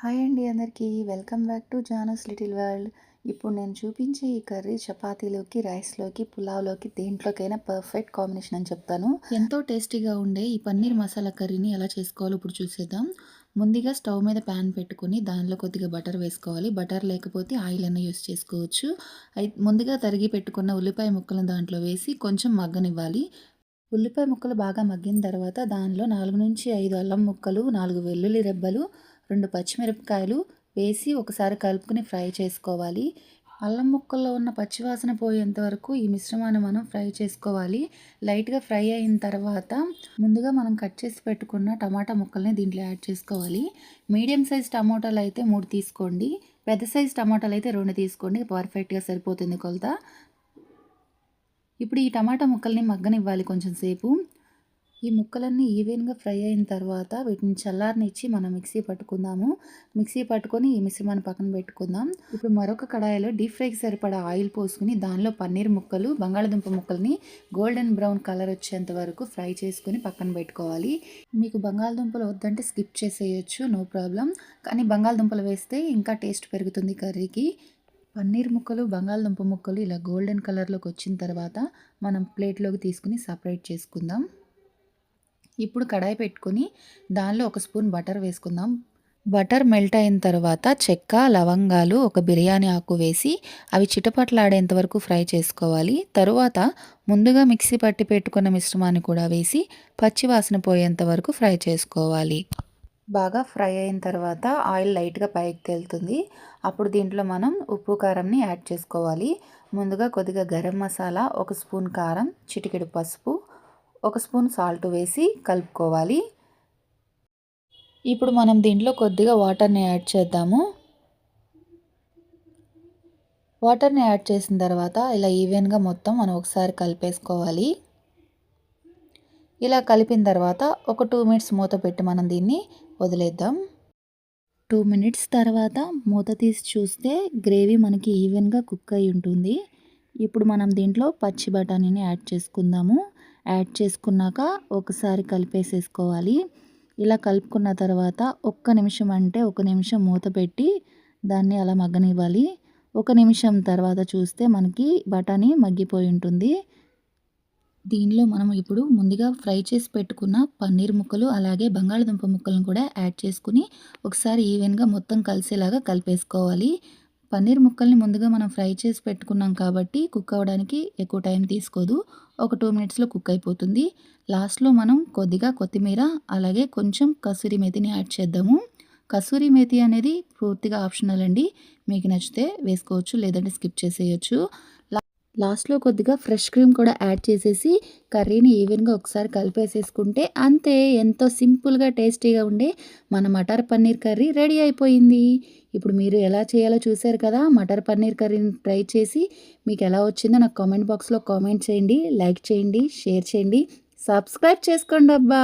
Hi అండి అందరికీ. Welcome back to Janu's little world. ఇప్పుడు నేను చూపించే ఈ కర్రీ చపాతీలోకి రైస్లోకి పులావ్లోకి దేంట్లోకైనా పర్ఫెక్ట్ కాంబినేషన్ అని చెప్తాను. ఎంతో టేస్టీగా ఉండే ఈ పన్నీర్ మసాలా కర్రీని ఎలా చేసుకోవాలో ఇప్పుడు చూసేద్దాం. ముందుగా స్టవ్ మీద ప్యాన్ పెట్టుకొని దానిలో కొద్దిగా బటర్ వేసుకోవాలి. బటర్ లేకపోతే ఆయిల్ అన్న యూస్ చేసుకోవచ్చు. ముందుగా తరిగి పెట్టుకున్న ఉల్లిపాయ ముక్కలను దాంట్లో వేసి కొంచెం మగ్గనివ్వాలి. ఉల్లిపాయ ముక్కలు బాగా మగ్గిన తర్వాత దానిలో నాలుగు నుంచి ఐదు అల్లం ముక్కలు నాలుగు వెల్లుల్లి రెబ్బలు రెండు పచ్చిమిరపకాయలు వేసి ఒకసారి కలుపుకుని ఫ్రై చేసుకోవాలి. అల్లం ముక్కల్లో ఉన్న పచ్చివాసన పోయేంత వరకు ఈ మిశ్రమాన్ని మనం ఫ్రై చేసుకోవాలి. లైట్గా ఫ్రై అయిన తర్వాత ముందుగా మనం కట్ చేసి పెట్టుకున్న టమాటా ముక్కల్ని దీంట్లో యాడ్ చేసుకోవాలి. మీడియం సైజ్ టమాటాలు అయితే మూడు తీసుకోండి. పెద్ద సైజ్ టమాటాలు అయితే రెండు తీసుకోండి. పర్ఫెక్ట్గా సరిపోతుంది కొలత. ఇప్పుడు ఈ టమాటా ముక్కల్ని మగ్గనివ్వాలి కొంచెం సేపు. ఈ ముక్కలన్నీ ఈవెన్గా ఫ్రై అయిన తర్వాత వీటిని చల్లారనిచ్చి మనం మిక్సీ పట్టుకుందాము. మిక్సీ పట్టుకొని ఈ మిశ్రమాన్ని పక్కన పెట్టుకుందాం. ఇప్పుడు మరొక కడాయిలో డీప్ ఫ్రైకి సరిపడా ఆయిల్ పోసుకుని దానిలో పన్నీర్ ముక్కలు బంగాళదుంప ముక్కల్ని గోల్డెన్ బ్రౌన్ కలర్ వచ్చేంత వరకు ఫ్రై చేసుకుని పక్కన పెట్టుకోవాలి. మీకు బంగాళదుంపలు వద్దంటే స్కిప్ చేసేయచ్చు నో ప్రాబ్లం. కానీ బంగాళదుంపలు వేస్తే ఇంకా టేస్ట్ పెరుగుతుంది కర్రీకి. పన్నీర్ ముక్కలు బంగాళదుంప ముక్కలు ఇలా గోల్డెన్ కలర్లోకి వచ్చిన తర్వాత మనం ప్లేట్లోకి తీసుకుని సపరేట్ చేసుకుందాం. ఇప్పుడు కడాయి పెట్టుకుని దానిలో ఒక స్పూన్ బటర్ వేసుకుందాం. బటర్ మెల్ట్ అయిన తర్వాత చెక్క లవంగాలు ఒక బిర్యానీ ఆకు వేసి అవి చిటపట్లాడేంత వరకు ఫ్రై చేసుకోవాలి. తరువాత ముందుగా మిక్సీ పట్టి పెట్టుకున్న మిశ్రమాన్ని కూడా వేసి పచ్చి వాసన పోయేంత వరకు ఫ్రై చేసుకోవాలి. బాగా ఫ్రై అయిన తర్వాత ఆయిల్ లైట్గా పైకి తేలుతుంది. అప్పుడు దీంట్లో మనం ఉప్పు కారంని యాడ్ చేసుకోవాలి. ముందుగా కొద్దిగా గరం మసాలా ఒక స్పూన్ కారం చిటికెడు పసుపు ఒక స్పూన్ సాల్ట్ వేసి కలుపుకోవాలి. ఇప్పుడు మనం దీంట్లో కొద్దిగా వాటర్ని యాడ్ చేద్దాము. వాటర్ని యాడ్ చేసిన తర్వాత ఇలా ఈవెన్గా మొత్తం మనం ఒకసారి కలిపేసుకోవాలి. ఇలా కలిపిన తర్వాత ఒక టూ మినిట్స్ మూత పెట్టి మనం దీన్ని వదిలేద్దాం. టూ మినిట్స్ తర్వాత మూత తీసి చూస్తే గ్రేవీ మనకి ఈవెన్గా కుక్ అయి ఉంటుంది. ఇప్పుడు మనం దీంట్లో పచ్చి బఠానీని యాడ్ చేసుకుందాము. యాడ్ చేసుకున్నాక ఒకసారి కలిపేసేసుకోవాలి. ఇలా కలుపుకున్న తర్వాత ఒక్క నిమిషం అంటే ఒక నిమిషం మూత పెట్టి దాన్ని అలా మగ్గనివ్వాలి. ఒక నిమిషం తర్వాత చూస్తే మనకి బఠానీ మగ్గిపోయి ఉంటుంది. దీనిలో మనం ఇప్పుడు ముందుగా ఫ్రై చేసి పెట్టుకున్న పన్నీర్ ముక్కలు అలాగే బంగాళదుంప ముక్కలను కూడా యాడ్ చేసుకుని ఒకసారి ఈవెన్గా మొత్తం కలిసేలాగా కలిపేసుకోవాలి. పన్నీర్ ముక్కల్ని ముందుగా మనం ఫ్రై చేసి పెట్టుకున్నాం కాబట్టి కుక్ అవ్వడానికి ఎక్కువ టైం తీసుకోదు. ఒక టూ మినిట్స్లో కుక్ అయిపోతుంది. లాస్ట్లో మనం కొద్దిగా కొత్తిమీర అలాగే కొంచెం కసూరి మెతిని యాడ్ చేద్దాము. కసూరి మేతి అనేది పూర్తిగా ఆప్షనల్ అండి. మీకు నచ్చితే వేసుకోవచ్చు లేదంటే స్కిప్ చేసేయచ్చు. లాస్ట్లో కొద్దిగా ఫ్రెష్ క్రీమ్ కూడా యాడ్ చేసేసి కర్రీని ఈవెన్గా ఒకసారి కలిపేసేసుకుంటే అంతే ఎంతో సింపుల్గా టేస్టీగా ఉండే మన మటర్ పన్నీర్ కర్రీ రెడీ అయిపోయింది. ఇప్పుడు మీరు ఎలా చేయాలో చూశారు కదా మటర్ పన్నీర్ కర్రీని ట్రై చేసి మీకు ఎలా వచ్చిందో నాకు కామెంట్ బాక్స్లో కామెంట్ చేయండి లైక్ చేయండి షేర్ చేయండి సబ్స్క్రైబ్ చేసుకోండి అబ్బా!